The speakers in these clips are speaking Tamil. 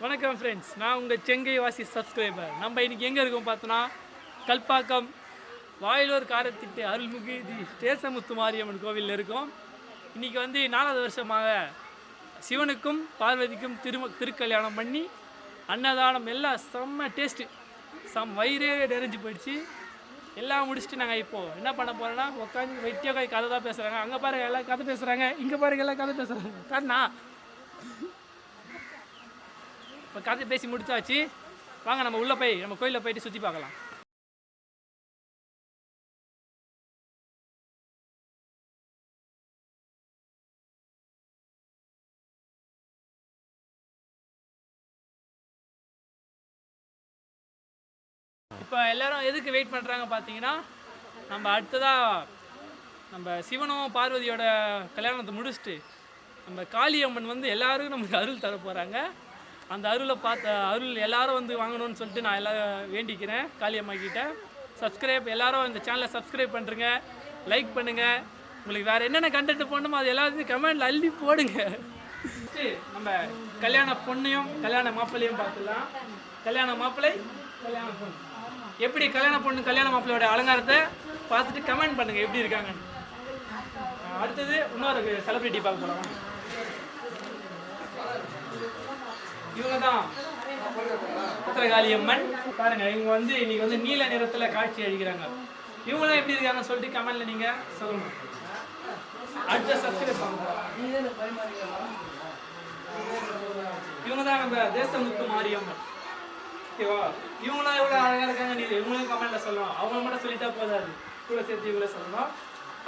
வணக்கம் ஃப்ரெண்ட்ஸ் நான் உங்கள் செங்கை வாசி சப்ஸ்கிரைபர் நம்ம இன்றைக்கி எங்கே இருக்கோம் பார்த்தோன்னா கல்பாக்கம் வாயிலூர் காரத்திட்டு அருள்மிகு தி தேசமுத்து மாரியம்மன் கோவிலில் இருக்கோம். இன்றைக்கி வந்து நாலாவது வருஷமாக சிவனுக்கும் பார்வதிக்கும் திரு திருக்கல்யாணம் பண்ணி அன்னதானம் எல்லாம் செம்ம டேஸ்ட்டு சம் வயிறே நிறைஞ்சு போயிடுச்சு. எல்லாம் முடிச்சுட்டு நாங்கள் இப்போது என்ன பண்ண போகிறோன்னா உட்காந்து வெட்டியாக கதை தான் பேசுகிறாங்க அங்கே பாருங்க எல்லாம் கதை பேசுகிறாங்க இங்கே பாருங்க எல்லாம் கதை பேசுகிறாங்க கண்ணா? இப்போ கதை பேசி முடிச்சாச்சு. வாங்க நம்ம உள்ளே போய் நம்ம கோயிலில் போயிட்டு சுற்றி பார்க்கலாம். இப்போ எல்லாரும் எதுக்கு வெயிட் பண்ணுறாங்க பார்த்தீங்கன்னா நம்ம அடுத்ததாக நம்ம சிவனும் பார்வதியோட கல்யாணத்தை முடிச்சுட்டு நம்ம காளியம்மன் வந்து எல்லாருக்கும் நமக்கு அருள் தர போகிறாங்க அந்த அருளை பார்த்த அருள் எல்லாரும் வந்து வாங்கணும்னு சொல்லிட்டு நான் எல்லாம் வேண்டிக்கிறேன். காளியம்மா கிட்ட. சப்ஸ்கிரைப் எல்லாரும் இந்த சேனலை சப்ஸ்கிரைப் பண்ணுறங்க லைக் பண்ணுங்கள் உங்களுக்கு வேறு என்னென்ன கண்டென்ட் போடணுமோ அது எல்லாத்தையும் கமெண்டில் அள்ளி போடுங்க. நம்ம கல்யாண பொண்ணையும் கல்யாண மாப்பிள்ளையும் பார்த்துலாம் கல்யாண மாப்பிள்ளை கல்யாண பொண்ணு. எப்படி கல்யாண பொண்ணு கல்யாண மாப்பிள்ளையோட அலங்காரத்தை பார்த்துட்டு கமெண்ட் பண்ணுங்க எப்படி இருக்காங்கன்னு. அடுத்தது இன்னொரு செலிபிரிட்டி பார்க்க போகலாம் இவங்க தான் பத்திரகாளி பாருங்க இவங்க வந்து இன்னைக்கு வந்து நீல நிறத்துல காட்சி அழிக்கிறாங்க இவங்களாம் எப்படி இருக்காங்கன்னு சொல்லிட்டு கமெண்ட்ல நீங்க சொல்லணும் அடுத்த சப்ஸ்கிரைப் இவங்க தான் நம்ம தேசமுத்து மாரியம்மன். ஓகேவா? இவங்களாம் எவ்வளோ அழகாக இருக்காங்க நீ இவங்களும் கமெண்ட்ல சொல்லணும் அவங்க மட்டும் சொல்லிட்டா போதாது. கூட சேர்த்து இவங்கள சொல்லணும்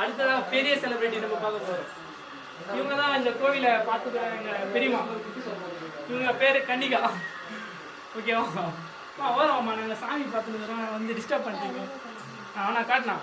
அடுத்ததாக பெரிய செலிபிரிட்டி நம்ம பார்க்க போகிறோம் இவங்க தான் இந்த கோவிலை பார்த்துக்கிறாங்க பெரியம்மா. இவங்க பேர் கன்னிகா. ஓகேவா அம்மா ஓரம்மா நாங்கள் சாமி பார்த்துக்கிறோம் வந்து டிஸ்டர்ப் பண்ணிட்டீங்க ஆனால் காட்டினா?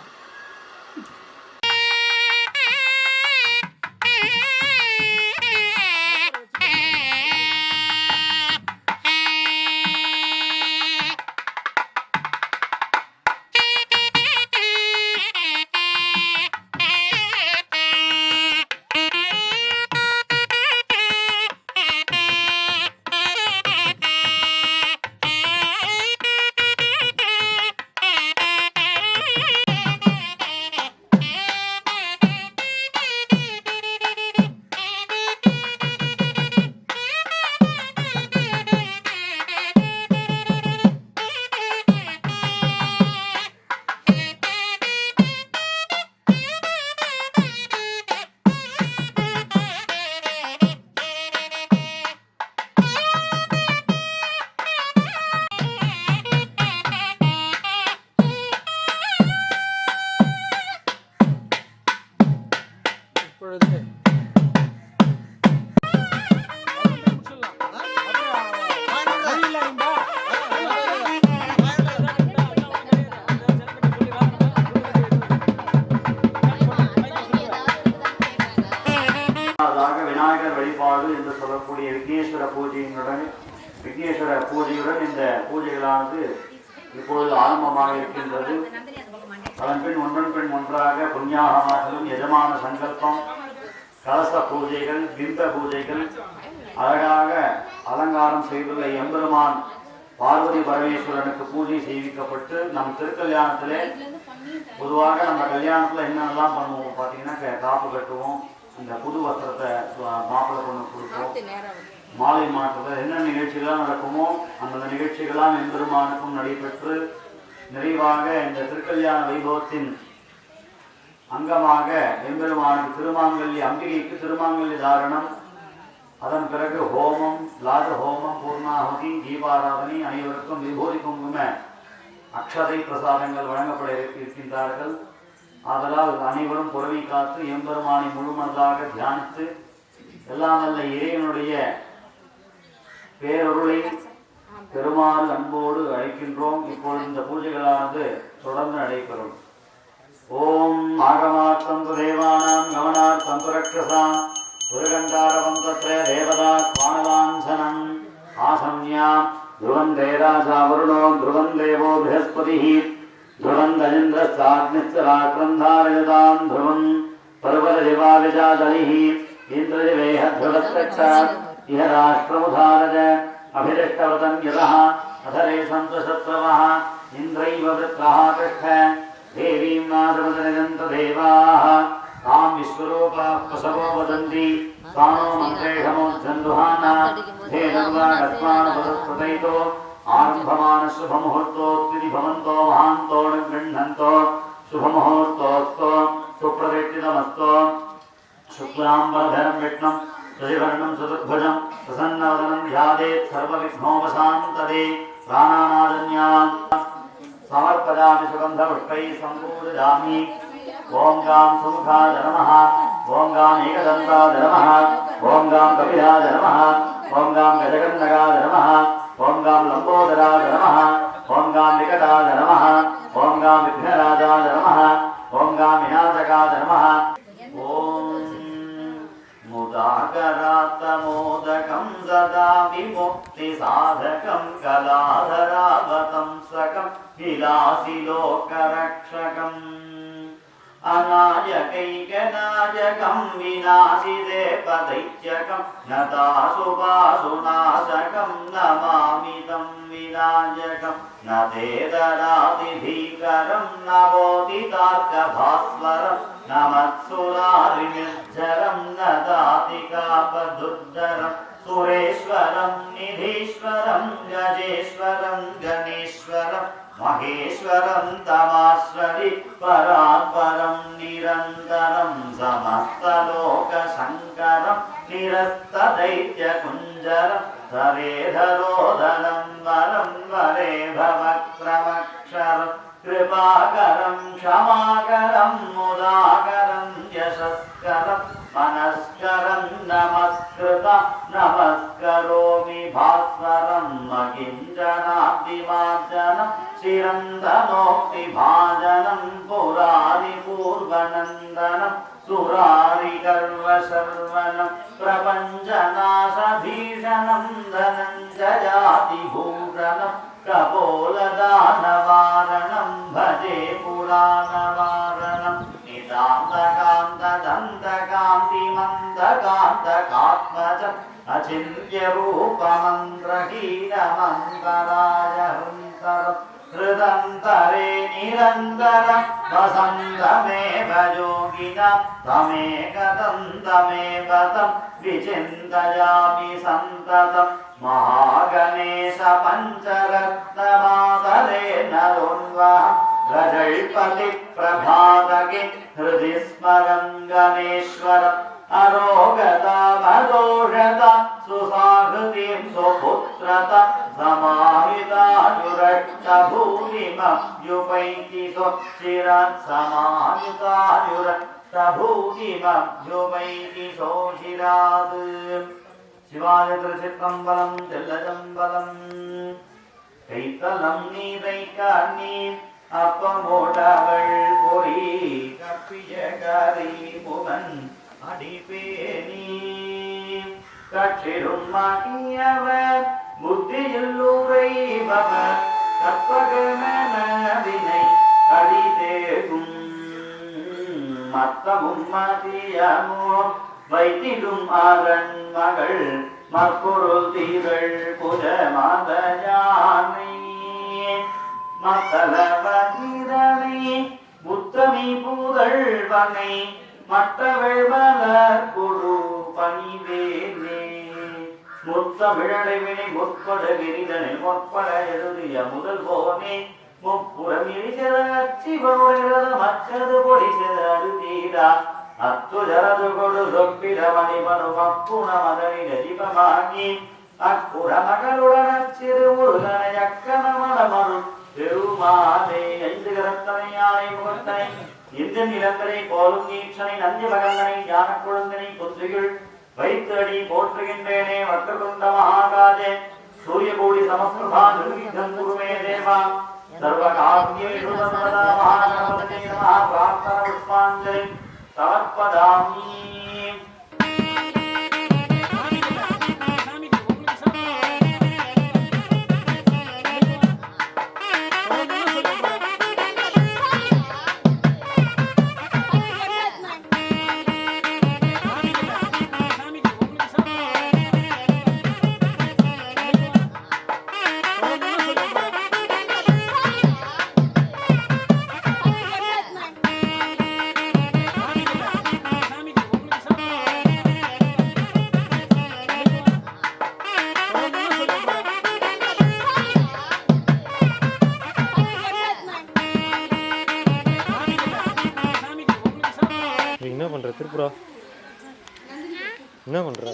பின் ஒன்றன் பின் ஒன்றாக புண்ணியாகமாகவும் எஜமான சங்கல்பம் கலச பூஜைகள் பிம்ப பூஜைகள் அழகாக அலங்காரம் செய்துள்ள எம்பெருமான் பார்வதி பரமேஸ்வரனுக்கு பூஜை செய்விக்கப்பட்டு நம் திருக்கல்யாணத்திலே பொதுவாக நம்ம கல்யாணத்தில் என்னென்னலாம் பண்ணுவோம் பார்த்தீங்கன்னா காப்பு கட்டுவோம் இந்த புது வஸ்திரத்தை மாப்பிள்ளை பொண்ணு கொடுப்போம். மாலை மாற்றுதல் என்ன நிகழ்ச்சிகள்லாம் நடக்குமோ அந்த நிகழ்ச்சிகள்லாம் எம்பெருமானுக்கும் நடைபெற்று நிறைவாக இந்த திருக்கல்யாண வைபவத்தின் அங்கமாக எம்பெருமான திருமாங்கல்ய அம்பிகைக்கு திருமாங்கல்ய தாரணம் அதன் பிறகு ஹோமம் லாஜ ஹோமம் பூர்ணாகுதி தீபாராதனை அனைவருக்கும் விபூதி குங்கும அக்ஷதை பிரசாதங்கள் வழங்கப்பட இருக்கின்றார்கள். ஆதலால் அனைவரும் புறவி காத்து எம்பெருமானை முழுமனதாக தியானித்து எல்லாம் நல்ல இறைவனுடைய பேரருளை பெருமாள் அன்போடு அழைக்கின்றோம். இப்பொழுது இந்த பூஜைகளானது தொடர்ந்து நடைபெறும். ஓம் ஆகமார்த்தம் தேவானாம் கவனார்த்தம் துரக்ஷசாம் உருகண்டாரவம் தத்திர தேவதா பாணவாஞ்சனம் ஆசம்யாம் துருவம் தேராஜா வருணோ துருவம் தேவோ பிரகஸ்பதி துருவம் தஜிந்திரஸ்தாக்னிஸ்தராக்ரந்தாரயதாம் துருவம் பர்வதிவாவிஜாதலிஹி இந்திரதிவேஹ துரத்தக்ஷாத் இஹ ராஷ்டிரமுதாரஜ अभिरक्तवतन्यतः अधरे सन्तशत्रवः इन्द्रैव वृत्राः तिष्ठ, देवीं नादमदनिदन्तदेवाः। तां विश्वरूपाः पशवो वदन्ति, स्वानो मन्त्रेषमोद्धन्दुहाना धेनुर्वाणस्मानपदप्रतैतो आरम्भमानशुभमुहूर्तोत्तिरि भवन्तो महान्तोऽनुगृह्णन्तो शुभमुहूर्तोऽस्तो सुप्रतिष्ठितमस्तो शुक्लाम्बरधरं विष्णम् శశివర్ణం చతుర్భుజం ప్రసన్నవదనం ధ్యాదేత్ సర్వవిఘ్నోపశాంతదే ప్రాణానాదన్యాం సమర్పయామి సుగంధపుష్పై సంపూజయామి. ఓం గాం సుముఖాయ నమః. ఓం గాం ఏకదంతాయ నమః. ఓం గాం కపిలాయ నమః. ఓం గాం గజగన్నగాయ నమః. ఓం గాం లంబోదరాయ నమః. ఓం గాం వికటాయ నమః. मुदाकरात्तमोदकं सदा विमुक्तिसाधकं कलाधरावतंसकं विलासि लोकरक्षकम् अनायकैकनायकं विनाशिते पदैत्यकं नताशुभाशुनाशकं नमामि तं विनायकं न ते ददातिभीकरं नवोदितार्कभास्वरं न मत्सुरारिनिर्झरं न दातिकापदुर्धरं सुरेश्वरं निधीश्वरं गजेश्वरं गणेश्वरं महेश्वरं तमाश्रवि परात्परं निरन्तरं समस्तलोकशङ्करं निरस्तदैत्यकुञ्जरं धरेधरोदनं वरं वरे भवक्रमक्षरं कृपाकरं क्षमाकरं मुदाकरं यशस्करं मनस्करं नमस्कृत नमस्करोमि भास्वरं मकिञ्जनाब्दिमार्जनं चिरन्तनोक्तिभाजनं पुरारिपूर्वनन्दनं सुरारिगर्वशर्वनं प्रपञ्चनाशभीषणं धनञ्जयातिभूषणं कपोलदानवारणं हृदन्तरे निरन्तरं वसन्तमेव योगिना तमेकदन्तमेव तं विचिन्तयामि सन्ततं महागणेश पञ्चरत्नमातरे नरोन्वः रजल्पति प्रभातके हृदि स्मरं गणेश्वरम् अरोगतामदोषत सुसाहृतिं सुपुत्रत समाहितायुरष्टभूमिमभ्युपैति स्वचिरात् समाहितायुरष्टभूमिमभ्युपैति सोचिरात् शिवाय திருச்சிற்றம்பலம் செல்லச்சம்பலம் கைத்தலம் நீதைக்காணி அப்பமோடவள் பொறி கப்பிய கரி முகன் அடிப்பேனி. கற்றிடும் மாட்டியவர் புத்தியில் உரைபவர் கற்பகமனவினை அடிதேகும் மத்தமும் மதியமோ வைத்திடும் அரண் மகள் மற்பொருள் தீரள் புத மாத யானை மத்தளவகிரனை முத்தமி பூதழ்வனை மற்றவள் முத்தமிழலை முற்பட விரிதனில் முற்பட எழுதிய முதல் போனே முப்புறம் இழிசத அச்சிவருட மச்சது பொடி செதடு தீரா அத்துஜரது கொடு சொப்பிட மணிமனு மப்புண மதனிட தீபமாகி அக்குற மகளுடன் அச்சிறு முருகனை அக்கன மனமருள் பெருமானே ஐந்து கரத்தனை யானை முகத்தனை இந்த நிலங்களை போலும் நீற்றனை நந்தி மகந்தனை ஞான குழந்தனை குந்துகள் வைத்தடி போற்றுகின்றேனே வக்ககுண்ட மகாகாஜே சூரியகோடி சமஸ்கிருதா நிர்விக்னம் குருமே தேவா சர்வகாரியேஷு சர்வதா மகாகணபதே நமः பிரார்த்தன புஷ்பாஞ்சலி சமர்ப்பதாமி சாப்பிட்றா என்ன பண்ணுற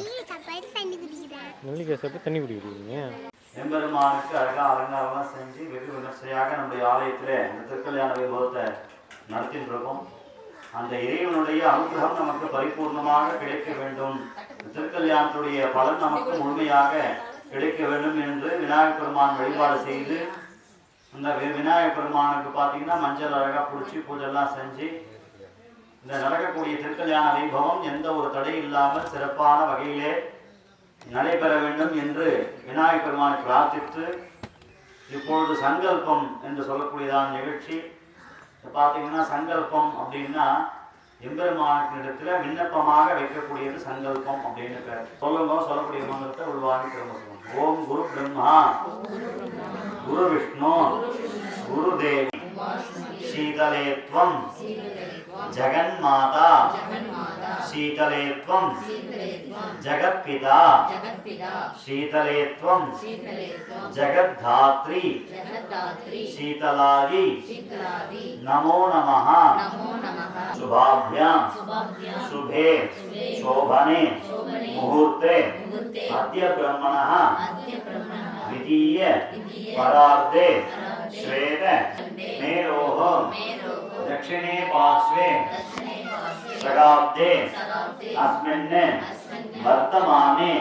நெல்லிக்காய் சாப்பிட்டு தண்ணி குடிக்கிறீங்க. எம்பெருமானுக்கு அழகாக அலங்காரம்லாம் செஞ்சு வெகு விமர்சையாக நம்முடைய ஆலயத்தில் இந்த திருக்கல்யாண வைபவத்தை நடத்திட்டு இருக்கோம் அந்த இறைவனுடைய அனுகிரகம் நமக்கு பரிபூர்ணமாக கிடைக்க வேண்டும். திருக்கல்யாணத்துடைய பலன் நமக்கு முழுமையாக கிடைக்க வேண்டும் என்று விநாயகப் பெருமான் வழிபாடு செய்து அந்த விநாயகப் பெருமானுக்கு பார்த்தீங்கன்னா மஞ்சள் அழகாக பிடிச்சி பூஜைலாம் செஞ்சு இந்த நடக்கக்கூடிய திருக்கல்யாண வைபவம் எந்த ஒரு தடை இல்லாமல் சிறப்பான வகையிலே நடைபெற வேண்டும் என்று விநாயகப் பெருமானை பிரார்த்தித்து இப்பொழுது சங்கல்பம் என்று சொல்லக்கூடியதான நிகழ்ச்சி. பார்த்தீங்கன்னா சங்கல்பம் அப்படின்னா எம்பெருமானிடத்துல விண்ணப்பமாக வைக்கக்கூடியது சங்கல்பம் அப்படின்னு பேர். சொல்லுங்க சொல்லக்கூடிய மந்திரத்தை உள்வாங்கி திரும்ப சொல்லுங்க. ஓம் குரு பிரம்மா குரு விஷ்ணு குரு தேவி. शीतले त्वं जगन्माता। शीतले त्वं जगत्पिता। शीतले त्वं जगद्धात्री। शीतलायै नमो नमः। शुभाभ्यां। शुभे। शोभने। मुहूर्ते अद्य ब्रह्मणः द्वितीय। परार्धे श्वेत मेरोः दक्षिणे पार्श्वे शगाब्दे अस्मिन् वर्तमाने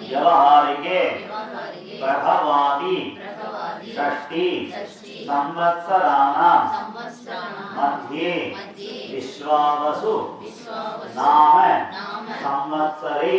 व्यवहारिके प्रभवादि षष्टि संवत्सराणां मध्ये विश्वावसु नाम संवत्सरे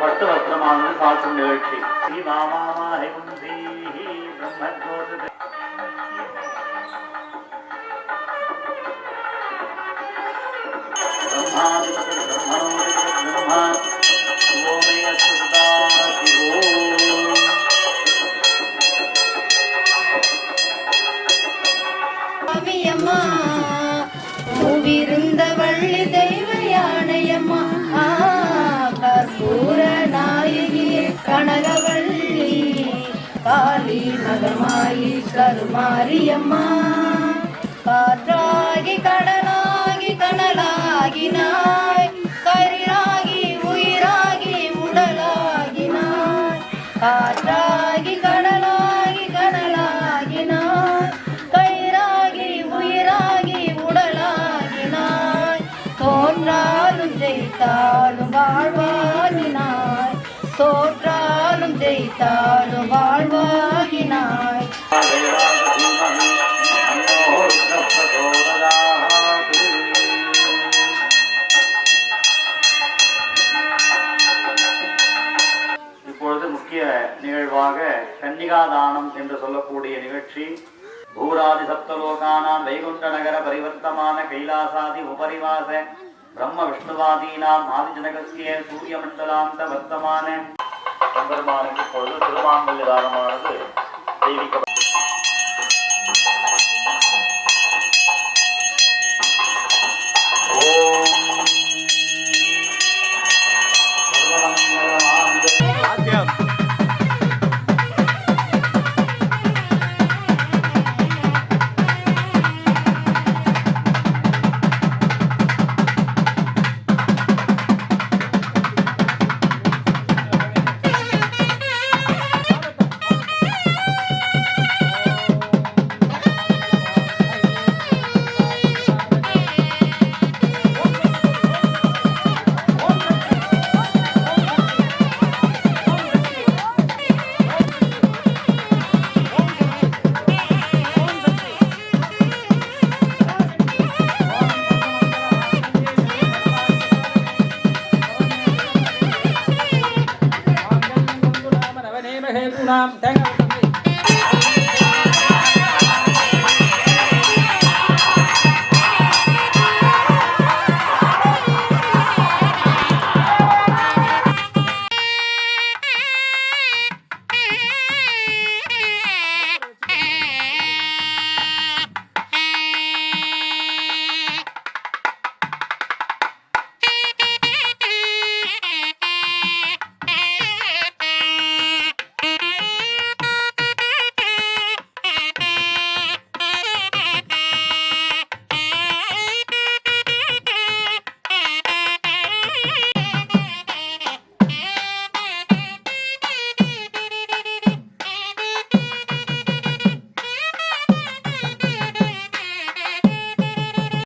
பட்டு வஸ்திரமானது சாட்டும் நிகழ்ச்சி ஸ்ரீ மாமாமாஹி குந்தீஹி பிரம்மஜோதி பிரம்மாதிபதி பிரம்மணோதிபதி பிரம்மா மாரியம்மா. காற்றாகி கடலாகி கனலாகினாய் கரிராகி உயிராகி உடலாகினாய். காற்றாகி கடலாகி கனலாகினாய் கயிறாகி உயிராகி உடலாகினாய். தோன்றாலும் ஜெயித்தாலும் வாழ்வாகினாய். தோற்றாலும் ஜெயித்தாலும் கன்னிகா என்று சொல்லக்கூடிய நிகழ்ச்சி. பூராதி சப்தலோகானாம் வைகுண்ட நகர பரிவர்த்தமான கைலாசாதி உபரிவாச பிரம்ம விஷ்ணுவாதீனாம் ஆதிஜனகசிய சூரிய மண்டலாந்த வர்த்தமான பெருமானுக்கு இப்பொழுது திருமாங்கல்ய தானமானது தேங்காய்